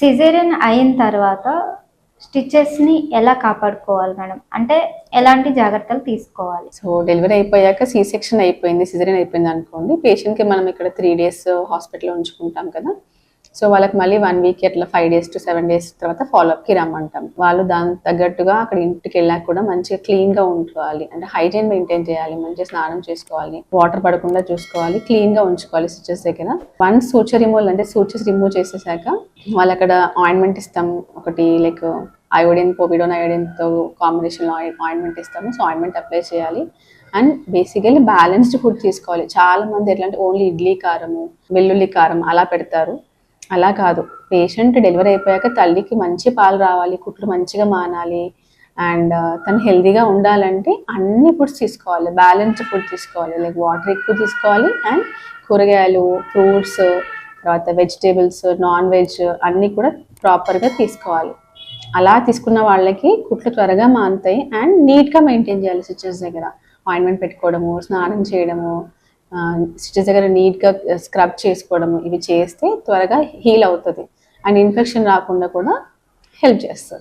Caesarean అయిన తర్వాత స్టిచెస్ని ఎలా కాపాడుకోవాలి మేడం? అంటే ఎలాంటి జాగ్రత్తలు తీసుకోవాలి? సో డెలివరీ అయిపోయాక సీ సెక్షన్ అయిపోయింది సిజరీన్ అయిపోయింది అనుకోండి. పేషెంట్కి మనం ఇక్కడ త్రీ డేస్ హాస్పిటల్లో ఉంచుకుంటాం కదా. సో వాళ్ళకి మళ్ళీ వన్ వీక్ అట్లా five days to seven days తర్వాత ఫాలోఅప్కి రమ్మంటాం. వాళ్ళు దానికి తగ్గట్టుగా అక్కడ ఇంటికి వెళ్ళాక కూడా మంచిగా క్లీన్గా ఉంచుకోవాలి అంటే హైజీన్ మెయింటైన్ చేయాలి మంచిగా స్నానం చేసుకోవాలి వాటర్ పడకుండా చూసుకోవాలి క్లీన్గా ఉంచుకోవాలి స్టిచెస్ దగ్గర. వన్ సూచర్ రిమూవల్ అంటే సూచర్స్ రిమూవ్ చేసేసాక వాళ్ళు అక్కడ ఆయింట్మెంట్ ఇస్తాం. ఒకటి లైక్ అయోడిన్ కోవిడోన్ అయోడిన్తో కాంబినేషన్లో ఆయింట్మెంట్ ఇస్తాము. సో ఆయింట్మెంట్ అప్లై చేయాలి. అండ్ బేసికలీ బ్యాలెన్స్డ్ ఫుడ్ తీసుకోవాలి. చాలా మంది ఎట్లా అంటే ఓన్లీ ఇడ్లీ కారము వెల్లుల్లి కారం అలా పెడతారు. అలా కాదు. పేషెంట్ డెలివరీ అయిపోయాక తల్లికి మంచి పాలు రావాలి కుట్లు మంచిగా మానాలి అండ్ తను హెల్దీగా ఉండాలంటే అన్ని ఫుడ్స్ తీసుకోవాలి. బ్యాలెన్స్డ్ ఫుడ్ తీసుకోవాలి. లైక్ వాటర్ ఎక్కువ తీసుకోవాలి అండ్ కూరగాయలు ఫ్రూట్స్ తర్వాత వెజిటేబుల్స్ నాన్ వెజ్ అన్నీ కూడా ప్రాపర్గా తీసుకోవాలి. అలా తీసుకున్న వాళ్ళకి కుట్లు త్వరగా మానుతాయి అండ్ నీట్గా మెయింటైన్ చేయాలి స్టిచెస్ దగ్గర. ఆయింట్మెంట్ పెట్టుకోవడము స్నానం చేయడము స్టిచెస్ దగ్గర నీట్గా స్క్రబ్ చేసుకోవడం ఇవి చేస్తే త్వరగా హీల్ అవుతుంది. అండ్ ఇన్ఫెక్షన్ రాకుండా కూడా హెల్ప్ చేస్తుంది.